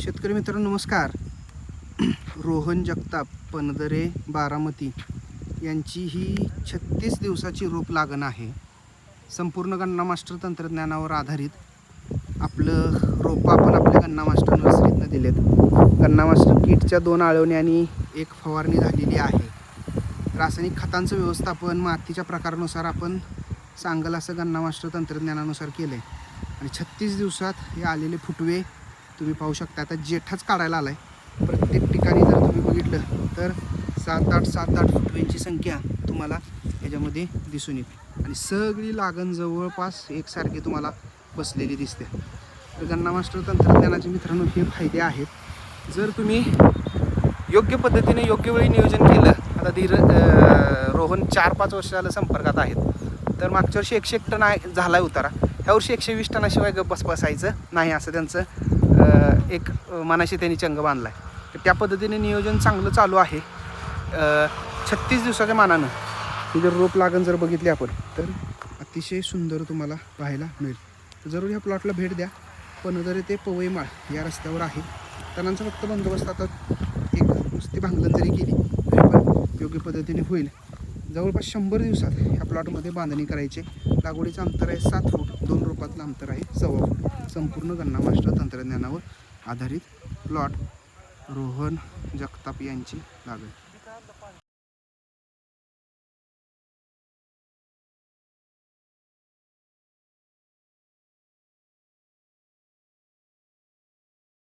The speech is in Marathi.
शेतकरी मित्रांनो नमस्कार. रोहन जगताप पनदरे बारामती यांची ही छत्तीस दिवसाची रोप लागण आहे. संपूर्ण गन्ना मास्टर तंत्रज्ञानावर आधारित आपलं रोपं आपण आपल्या गन्ना मास्टर नर्सरीतनं दिलेत. गन्ना मास्टर किटच्या दोन आळवणी आणि एक फवारणी झालेली आहे. रासायनिक खतांचं व्यवस्थापन मातीच्या प्रकारानुसार आपण सांगल असं गन्ना मास्टर तंत्रज्ञानानुसार केलं आहे आणि छत्तीस दिवसात हे आलेले फुटवे तुम्ही पाहू शकता. आता जेठाच काढायला आलाय. प्रत्येक ठिकाणी जर तुम्ही बघितलं तर सात आठ सात आठ फुटव्यांची संख्या तुम्हाला याच्यामध्ये दिसून येते. आणि सगळी लागण जवळपास एकसारखी तुम्हाला बसलेली दिसते. तर गन्ना मास्टर तंत्रज्ञानाचे मित्रांनो हे फायदे आहेत. जर तुम्ही योग्य पद्धतीने योग्य वेळी नियोजन केलं आता धीर रोहन चार पाच वर्ष झालं संपर्कात आहेत. तर मागच्या वर्षी एकशे एक टन आहे झाला आहे उतारा. ह्या वर्षी एकशे वीस टनाशिवाय गप्प बस बसायचं नाही असं त्यांचं एक मनाशी त्यांनी चंग बांधला आहे तर त्या पद्धतीने नियोजन चांगलं चालू आहे. छत्तीस दिवसाच्या मानानं ही जर रोप लागण जर बघितली आपण तर अतिशय सुंदर तुम्हाला पाहायला मिळेल. जरूर ह्या प्लॉटला भेट द्या. पनदरे ते पवईमाळ या रस्त्यावर आहे. टनांचा फक्त बंदोबस्त आता एक नुसती भांगलन जरी केली तरी पण योग्य पद्धतीने होईल. जवळपास शंभर दिवसात ह्या प्लॉटमध्ये बांधणी करायचे. लागवडीचं अंतर आहे सात फूट दोन रोपातलं अंतर आहे सव्वा फूट. संपूर्ण गन्ना मास्टर तंत्रज्ञानावर आधारित प्लॉट रोहन जगताप यांची लागेल